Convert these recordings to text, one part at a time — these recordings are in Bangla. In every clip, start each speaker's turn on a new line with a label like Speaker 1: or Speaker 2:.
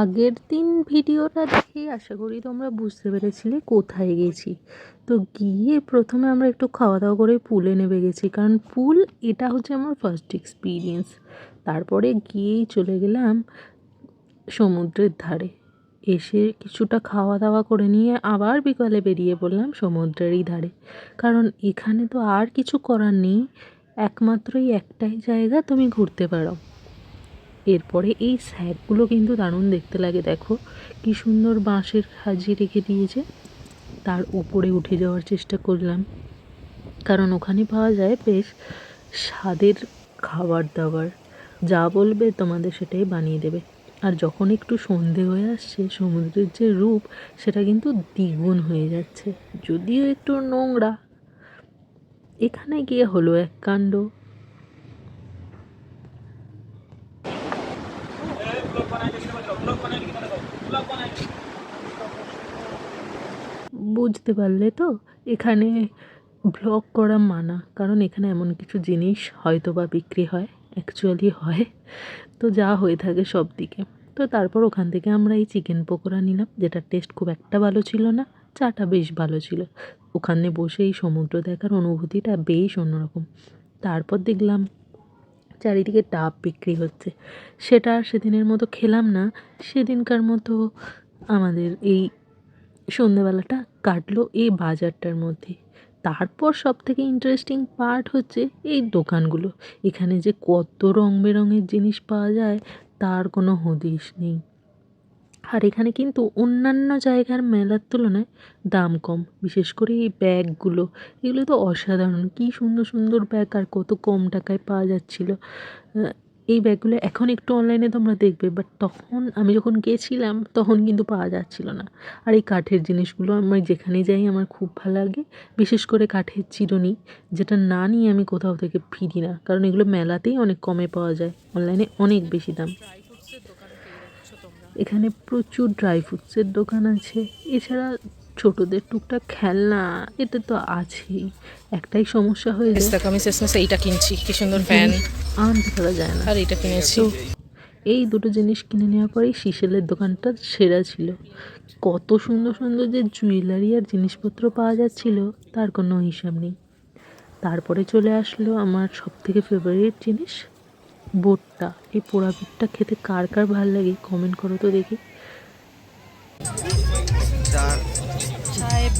Speaker 1: আগের দিন ভিডিওটা দেখেই আশা করি তোমরা বুঝতে পেরেছিলে কোথায় গেছি। তো গিয়ে প্রথমে আমরা একটু খাওয়া দাওয়া করে পুলে নেমে গেছি, কারণ পুল এটা হচ্ছে আমার ফার্স্ট এক্সপিরিয়েন্স তারপরে গিয়েই চলে গেলাম সমুদ্রের ধারে। এসে কিছুটা খাওয়া দাওয়া করে নিয়ে আবার বিকালে বেরিয়ে পড়লাম সমুদ্রেরই ধারে। কারণ এখানে তো আর কিছু করার নেই, একমাত্রই একটাই জায়গা তুমি ঘুরতে পারো। এরপরে এই স্যাকগুলো কিন্তু দারুণ দেখতে লাগে, দেখো। কি সুন্দর বাঁশের সাজিয়ে রেখে দিয়েছে। তার উপরে উঠে যাওয়ার চেষ্টা করলাম। কারণ ওখানে পাওয়া যায় বেশ স্বাদের খাবার দাবার যা বলবে তোমাদের সেটাই বানিয়ে দেবে। আর যখন একটু সন্ধে হয়ে আসছে, সমুদ্রের যে রূপ, সেটা কিন্তু দ্বিগুণ হয়ে যাচ্ছে। যদিও একটু নোংরা। এখানে গিয়ে হলো এক কাণ্ড। বুঝতে পারলে তো এখানে ভ্লগ করা মানা। কারণ এখানে এমন কিছু জিনিস হয়তো বা বিক্রি হয় অ্যাকচুয়ালি হয়। তো যা হয়ে থাকে সব দিকে। তো তারপর ওখান থেকে আমরা এই চিকেন পকোড়া নিলাম যেটার টেস্ট খুব একটা ভালো ছিল না, চাটা বেশ ভালো ছিল। ওখানে বসে এই সমুদ্র দেখার অনুভূতিটা বেশ অন্যরকম। তারপর দেখলাম চারিদিকে ডাব বিক্রি হচ্ছে। সেটা সেদিনের মতো খেলাম না। সেদিনকার মতো আমাদের এই সন্ধেবেলাটা কাটলো এই বাজারটার মধ্যে। তারপর সব থেকে ইন্টারেস্টিং পার্ট হচ্ছে এই দোকানগুলো। এখানে যে কত রং বেরঙের জিনিস পাওয়া যায়, তার কোনো হদিশ নেই। আর এখানে কিন্তু অন্যান্য জায়গার মেলার তুলনায় দাম কম, বিশেষ করে এই ব্যাগগুলো। এগুলো তো অসাধারণ, কী সুন্দর সুন্দর ব্যাগ আর কত কম টাকায় পাওয়া যাচ্ছিল। এই ব্যাগগুলো এখন একটু অনলাইনে তোমরা দেখবে বাট তখন আমি যখন গেছিলাম তখন কিন্তু পাওয়া যাচ্ছিল না। আর এই কাঠের জিনিসগুলো আমার যেখানে যাই আমার খুব ভালো লাগে। বিশেষ করে কাঠের চিরুনি যেটা না নিয়ে আমি কোথাও থেকে ফিরি না কারণ এগুলো মেলাতেই অনেক কমে পাওয়া যায় অনলাইনে অনেক বেশি দাম। এখানে প্রচুর ড্রাই ফ্রুটসের দোকান আছে। এছাড়া ছোটদের টুকটাক খেলনা এটা তো আছেই। একটাই সমস্যা হয়ে যায়।
Speaker 2: দেখো আমি শেষমেশ এইটা কিনছি কি সুন্দর ফ্যান
Speaker 1: আনতে পারা যায় না।
Speaker 2: আর এটা কিনেছি।
Speaker 1: এই দুটো জিনিস কিনে নেওয়ার পরেই শিশেলের দোকানটা সেরা ছিল। কত সুন্দর সুন্দর যে জুয়েলারি আর জিনিসপত্র পাওয়া যাচ্ছিল তার কোনো হিসাব নেই। তারপরে চলে আসলো আমার সব থেকে ফেভারিট জিনিস বোটটা। এই পোড়া বোটটা খেতে কার কার ভালো লাগে কমেন্ট করো তো দেখি।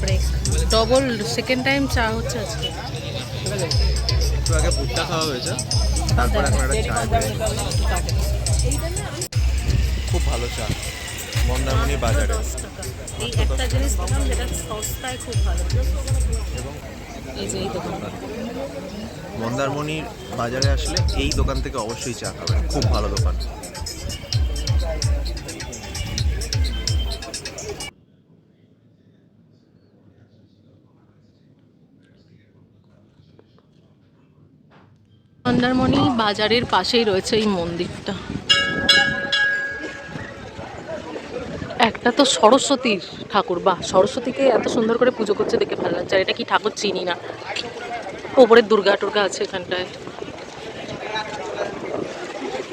Speaker 2: ব্রেক ডবল সেকেন্ড টাইম চা হচ্ছে আজকে।
Speaker 3: একটু আগে ভুট্টা খাওয়া হয়েছে তারপর এখন একটা চা খুব ভালো চা। মন্দারমণি বাজারে।
Speaker 2: এই একটা জিনিস পেলাম যেটা সস্তায় খুব ভালো। এই যে এই দোকানটা
Speaker 3: মন্দারমণির বাজারে আসলে এই দোকান থেকে অবশ্যই চা খাবেন। খুব ভালো দোকান।
Speaker 2: মন্দারমণি বাজারের পাশেই রয়েছে এই মন্দিরটা। একটা তো সরস্বতীর ঠাকুর বা সরস্বতীকে এত সুন্দর করে পুজো করছে দেখে ভালো লাগছে। আর এটা কি ঠাকুর চিনি না? ওপরে দুর্গা টুর্গা আছে এখানটায়।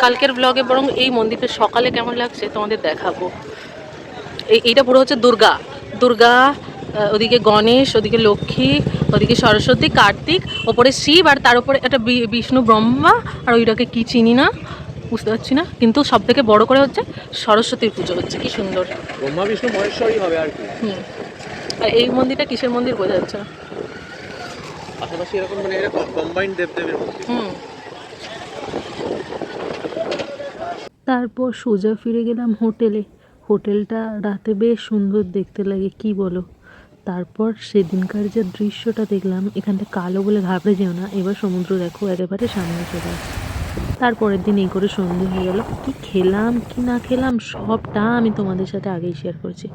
Speaker 2: কালকের ব্লগে বরং এই মন্দিরটা সকালে কেমন লাগছে তোমাদের দেখাবো। এই, এইটা পুরো হচ্ছে দুর্গা। দুর্গা ওদিকে গণেশ, ওদিকে লক্ষ্মী ওদিকে সরস্বতী কার্তিক ওপরে শিব আর তার উপরে একটা বিষ্ণু ব্রহ্মা। আর ওইটাকে কি চিনি না? বুঝতে পারছি না। কিন্তু সব থেকে বড় করে হচ্ছে সরস্বতীর পুজো হচ্ছে। কি সুন্দর।
Speaker 3: ব্রহ্মা বিষ্ণু হবে আর কি।
Speaker 2: হুম। আর এই মন্দিরটা কিসের মন্দির বোঝা যাচ্ছে না।
Speaker 3: পাশাপাশি এরকম মানে এরকম কম্বাইন্ড দেবদেবের মন্দির।
Speaker 2: হুম।
Speaker 1: তারপর সোজা ফিরে গেলাম হোটেলে। হোটেলটা রাতে বেশ সুন্দর দেখতে লাগে কি বলো? তারপর সেদিনকার যে দৃশ্যটা দেখলাম এখানটা কালো বলে ঘাবড়ে যেও না। এবার সমুদ্র দেখো একেবারে সামনে চলে আসছে তারপরের দিন এই করে সন্ধে হয়ে গেল। কি খেলাম কি না খেলাম সবটা আমি তোমাদের সাথে আগেই শেয়ার করেছি।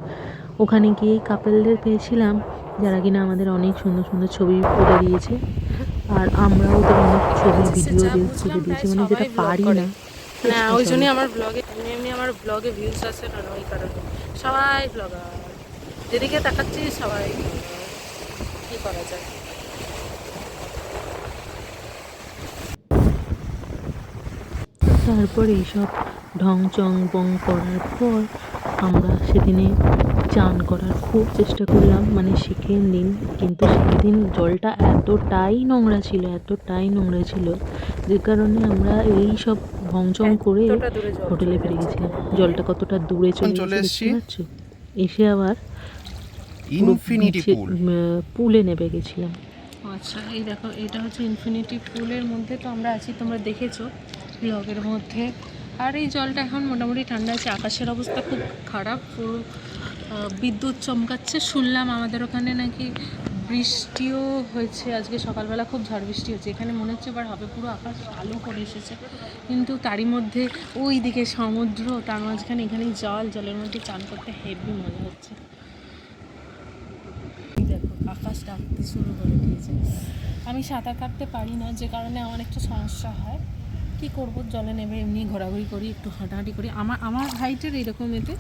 Speaker 1: ওখানে গিয়ে কাপেলদের পেয়েছিলাম যারা কিনা আমাদের অনেক সুন্দর সুন্দর ছবি তুলে দিয়েছে। আর আমরাও ওদের অনেক ছবি ভিডিও রিলস তুলে দিয়েছি। মানে যেটা পারি না
Speaker 2: না ওই জন্যই আমার ব্লগে এমনি আমার ব্লগে ভিউজ আসে না ওই কারণে। সবাই ব্লগার যেদিকে তাকাচ্ছি সবাই। কি করা যায়
Speaker 1: তারপর এইসব ঢং চং বং করার পর আমরা সেদিনে চান করার খুব চেষ্টা করলাম মানে সেকেন্ড দিন কিন্তু সেদিন জলটা এতটাই নোংরা ছিল এতটাই নোংরা ছিল যে কারণে আমরা এই সব ভং চং করে হোটেলে ফিরে গেছিলাম জলটা কতটা দূরে চলে
Speaker 3: এসছি।
Speaker 1: এসে আবার
Speaker 3: ইনফিনিটি পুল।
Speaker 1: পুলে নেমে গেছিলাম।
Speaker 2: আচ্ছা এই দেখো এটা হচ্ছে ইনফিনিটি পুলের মধ্যে তো আমরা আছি তোমরা দেখেছ ব্লগের মধ্যে। আর এই জলটা এখন মোটামুটি ঠান্ডা আছে আকাশের অবস্থা খুব খারাপ পুরো বিদ্যুৎ চমকাচ্ছে। শুনলাম আমাদের ওখানে নাকি বৃষ্টিও হয়েছে আজকে সকালবেলা খুব ঝড় বৃষ্টি হচ্ছে। এখানে মনে হচ্ছে এবার হবে পুরো আকাশ আলো করে এসেছে কিন্তু তারই মধ্যে ওই দিকে সমুদ্র তার মাঝখানে এখানে জল জলের মধ্যে চান করতে হেভি মজা হচ্ছে। আকাশ ডাকতে শুরু করে দিয়েছে আমি সাঁতার কাটতে পারি না যে কারণে আমার একটু সমস্যা হয়। কি করব? জলে নেমে এমনি ঘোরাঘুরি করি একটু হাঁটাহাঁটি করি। আমার আমার হাইটের এরকম এতে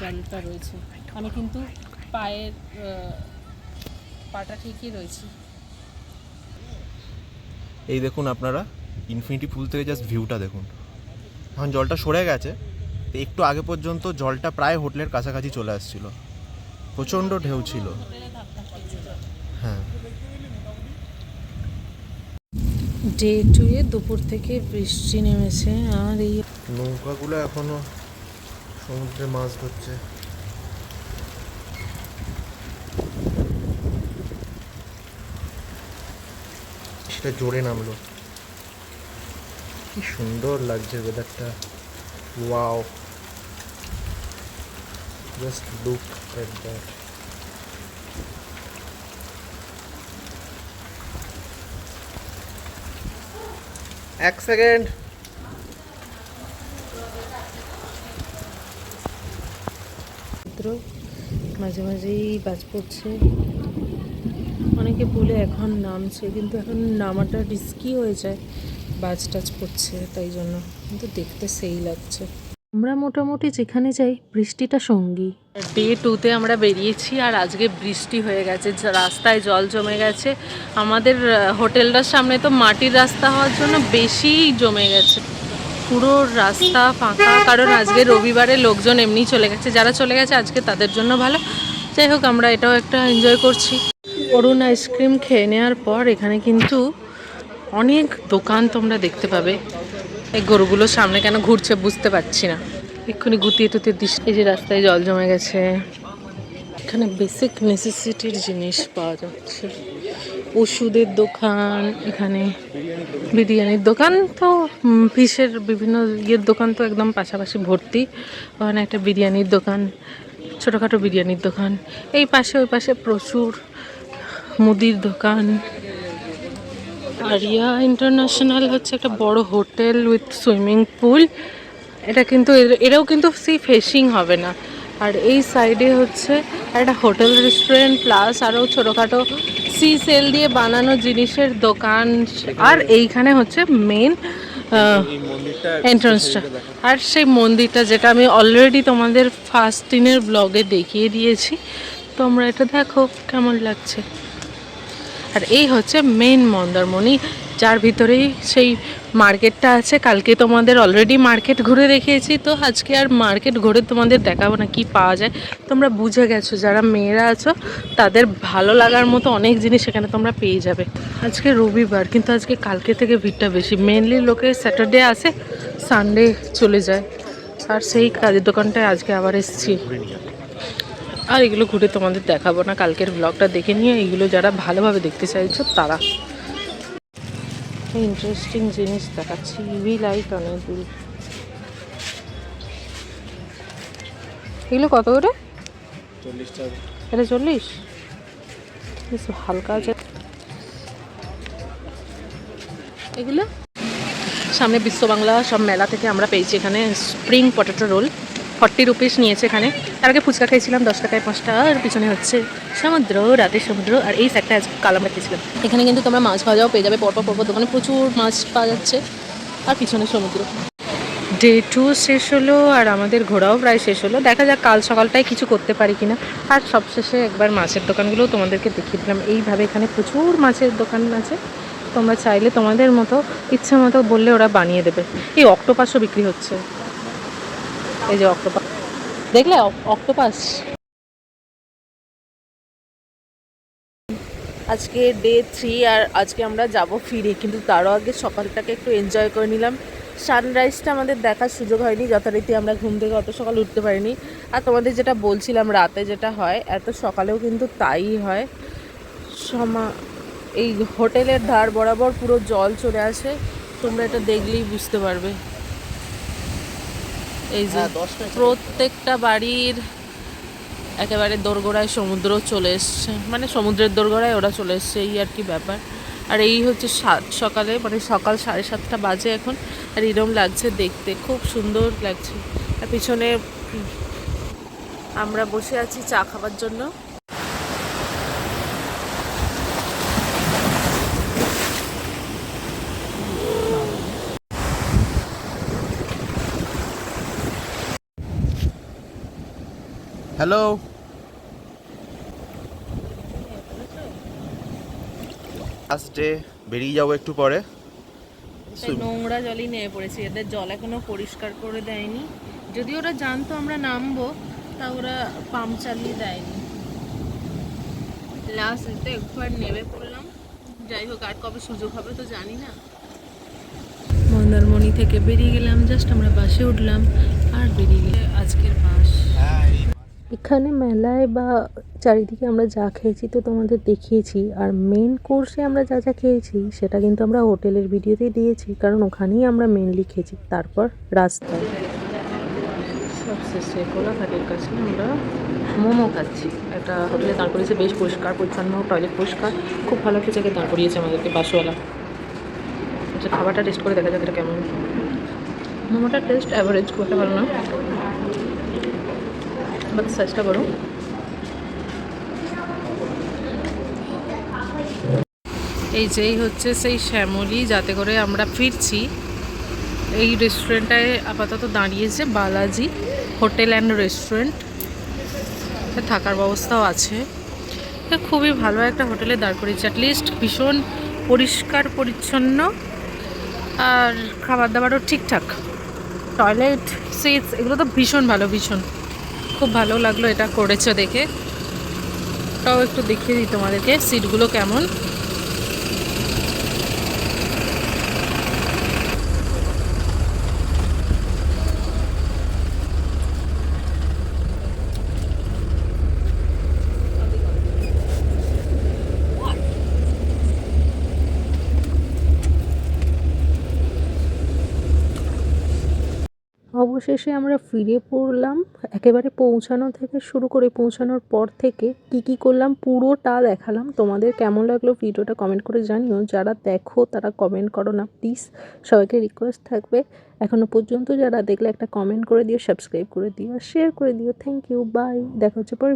Speaker 2: জলটা রয়েছে। আমি কিন্তু পায়ের পাটা ঠিকই রয়েছে।
Speaker 3: এই দেখুন আপনারা ইনফিনিটি পুল থেকে জাস্ট ভিউটা দেখুন। এখন জলটা সরে গেছে তো একটু আগে পর্যন্ত জলটা প্রায় হোটেলের কাছাকাছি চলে আসছিল। প্রচণ্ড ঢেউ ছিল। হ্যাঁ।
Speaker 2: ডে টুয়ে দুপুর থেকে বৃষ্টি নেমেছে আর এই
Speaker 3: নৌকাগুলো এখনও সমুদ্রে মাছ ধরছে। সেটা জোরে নামলো। কি সুন্দর লাগছে ওয়েদারটা wow just look at that এক সেকেন্ড।
Speaker 2: মাঝে মাঝেই বাজ পড়ছে। অনেকে বলে এখন নামছে, কিন্তু এখন নামাটা রিস্কি হয়ে যায়। বাজ টাজ পড়ছে, তাই জন্য। কিন্তু দেখতে সেই লাগছে।
Speaker 1: আমরা মোটামুটি যেখানে যাই, বৃষ্টিটা সঙ্গী।
Speaker 2: ডে টুতে আমরা বেরিয়েছি আর আজকে বৃষ্টি হয়ে গেছে রাস্তায় জল জমে গেছে। আমাদের হোটেলটার সামনে তো মাটির রাস্তা হওয়ার জন্য বেশি জমে গেছে। পুরো রাস্তা ফাঁকা, কারণ আজকে রবিবারে লোকজন এমনি চলে গেছে। যারা চলে গেছে আজকে তাদের জন্য ভালো। যাই হোক, আমরা এটাও একটা এনজয় করছি। অরুণ আইসক্রিম খেয়ে নেওয়ার পর এখানে কিন্তু অনেক দোকান তোমরা দেখতে পাবে। এই গরুগুলোর সামনে কেন ঘুরছে বুঝতে পারছি না। এক্ষুনি গুতিয়ে টুতিয়ে দিস। এই যে রাস্তায় জল জমে গেছে। এখানে বেসিক নেসেসিটির জিনিস পাওয়া যাচ্ছে। ওষুধের দোকান, এখানে বিরিয়ানির দোকান তো ফিশের বিভিন্ন ইয়ের দোকান তো একদম পাশাপাশি ভর্তি। ওখানে একটা বিরিয়ানির দোকান, ছোটোখাটো বিরিয়ানির দোকান। এই পাশে, ওই পাশে প্রচুর মুদির দোকান। আরিয়া ইন্টারন্যাশনাল হচ্ছে একটা বড় হোটেল উইথ সুইমিং পুল। এটা কিন্তু এর- এরাও কিন্তু সি ফেসিং হবে না। আর এই সাইডে হচ্ছে একটা হোটেল রেস্টুরেন্ট প্লাস আরও ছোটোখাটো সি সেল দিয়ে বানানো জিনিসের দোকান। আর এইখানে হচ্ছে মেন এন্ট্রান্সটা আর সেই মন্দিরটা যেটা আমি অলরেডি তোমাদের ফার্স্ট দিনের ব্লগে দেখিয়ে দিয়েছি। তোমরা এটা দেখো কেমন লাগছে। আর এই হচ্ছে মেন মন্দারমণি, যার ভিতরেই সেই মার্কেটটা আছে। কালকে তোমাদের অলরেডি মার্কেট ঘুরে দেখিয়েছি, তো আজকে আর মার্কেট ঘুরে তোমাদের দেখাবো না কি পাওয়া যায়। তোমরা বুঝে গেছো, যারা মেয়েরা আছো, তাদের ভালো লাগার মতো অনেক জিনিস এখানে তোমরা পেয়ে যাবে। আজকে রবিবার, কিন্তু আজকে কালকে থেকে ভিড়টা বেশি। মেনলি লোকে স্যাটারডে আসে সানডে চলে যায়। আর সেই কাজের দোকানটায় আজকে আবার এসেছি। আর এগুলো ঘুরে তোমাদের দেখাবো না কালকের ব্লগটা দেখে নিয়ে এগুলো যারা ভালোভাবে দেখতে চাইছো তারা। ইন্টারেস্টিং জিনিস দেখাচ্ছি ইভি লাইট অনেকগুলো। এগুলো কত করে? এটা চল্লিশ? হালকা আছে। এগুলো? সামনে বিশ্ব বাংলা সব মেলা থেকে আমরা পেয়েছি এখানে spring potato roll forty rupees নিয়েছে এখানে। তার আগে ফুচকা খেয়েছিলাম, দশ টাকায় পাঁচটা, আর পিছনে হচ্ছে সমুদ্র রাতের সমুদ্র, আর এই সাইডটা আজকে কালাম খেয়েছিলাম। এখানে কিন্তু তোমরা মাছ ভাজাও পেয়ে যাবে, পরপর পরপর দোকানে প্রচুর মাছ পাওয়া যাচ্ছে, আর পিছনে সমুদ্র। ডে টু শেষ হলো, আর আমাদের ঘোরাও প্রায় শেষ হলো। দেখা যাক কাল সকালটায় কিছু করতে পারি কিনা। আর সবশেষে একবার মাছের দোকানগুলোও তোমাদেরকে দেখিয়ে দিলাম। এইভাবে এখানে প্রচুর মাছের দোকান আছে। তোমরা চাইলে তোমাদের মতো, ইচ্ছা মতো বললে ওরা বানিয়ে দেবে। এই অক্টোপাসও বিক্রি হচ্ছে। এই যে অক্টোপাস দেখলে অক্টোপাস আজকে ডে থ্রি আর আজকে আমরা যাব ফিরে, কিন্তু তারও আগে সকালটাকে একটু এনজয় করে নিলাম। সানরাইজটা আমাদের দেখার সুযোগ হয়নি, যথারীতি আমরা ঘুম থেকে অত সকাল উঠতে পারিনি। আর তোমাদের যেটা বলছিলাম, রাতে যেটা হয়, এত সকালেও কিন্তু তাই হয়। সমা এই হোটেলের ধার বরাবর পুরো জল চলে আসে, তোমরা এটা দেখলেই বুঝতে পারবে। এই যে প্রত্যেকটা বাড়ির একেবারে দোরগোড়ায় সমুদ্র চলে এসছে। মানে সমুদ্রের দোরগোড়ায় ওরা চলে এসছে এই আর কি ব্যাপার। আর এই হচ্ছে সাত সকালে মানে সকাল সাড়ে সাতটা বাজে এখন। আর এরম লাগছে দেখতে খুব সুন্দর লাগছে। আর পিছনে আমরা বসে আছি চা খাবার জন্য।
Speaker 3: হ্যালো? লাস্ট বেরিয়ে যাব একটু পরে।
Speaker 2: নোংরা জলই নিয়ে পড়েছি এদের জল এখনও পরিষ্কার করে দেয়নি। যদি ওরা জানতো আমরা নামবো তা ওরা পাম্প চালিয়ে দেয়নি। লাস্ট তো একবার নেমে পড়লাম। যাই হোক আর কবে সুযোগ হবে তো জানি না। মন্দারমণি থেকে বেরিয়ে গেলাম জাস্ট আমরা বাসে উঠলাম আর বেরিয়ে গেলে আজকের বাস।
Speaker 1: এখানে মেলায় বা চারিদিকে আমরা যা খেয়েছি তো তোমাদের দেখিয়েছি। আর মেন কোর্সে আমরা যা যা খেয়েছি, সেটা কিন্তু আমরা হোটেলের ভিডিওতেই দিয়েছি, কারণ ওখানেই আমরা মেনলি খেয়েছি। তারপর রাস্তায়
Speaker 2: সবশেষে কোলাঘাটের কাছে আমরা মোমো খাচ্ছি। একটা হোটেলে দাঁড় করিয়েছে, বেশ পরিষ্কার, পরিচ্ছন্ন টয়লেট পরিষ্কার। খুব ভালো একটা জায়গায় দাঁড় করিয়েছে আমাদেরকে বাসওয়ালা আচ্ছা খাবারটা টেস্ট করে দেখা যাক এটা কেমন। মোমোটার টেস্ট অ্যাভারেজ খুব একটা না। বাট সাইজটা বড় এই যেই হচ্ছে সেই শ্যামলি, যাতে করে আমরা ফিরছি। এই রেস্টুরেন্টটায় আপাতত দাঁড়িয়েছে বালাজি হোটেল অ্যান্ড রেস্টুরেন্ট থাকার ব্যবস্থাও আছে। খুবই ভালো একটা হোটেলে দাঁড় করিয়েছে। অ্যাটলিস্ট ভীষণ পরিষ্কার, পরিচ্ছন্ন। আর খাবার দাবারও ঠিকঠাক। টয়লেট সিটস এগুলো তো ভীষণ ভালো, ভীষণ। খুব ভালো লাগল এটা করেছ দেখে। তাও একটু দেখিয়ে দিই তোমাদেরকে সিটগুলো কেমন।
Speaker 1: অবশেষে আমরা ফিরে পড়লাম, একেবারে পৌঁছানো থেকে শুরু করে পৌঁছানোর পর থেকে কি কি করলাম, পুরোটা দেখালাম। তোমাদের কেমন লাগল ভিডিওটা কমেন্ট করে জানিও। যারা দেখো, তারা কমেন্ট করো না প্লিজ সবাইকে রিকোয়েস্ট থাকবে। এখনও পর্যন্ত যারা দেখলে একটা কমেন্ট করে দিও সাবস্ক্রাইব করে দিও শেয়ার করে দিও। থ্যাংক ইউ বাই দেখা হচ্ছে পরে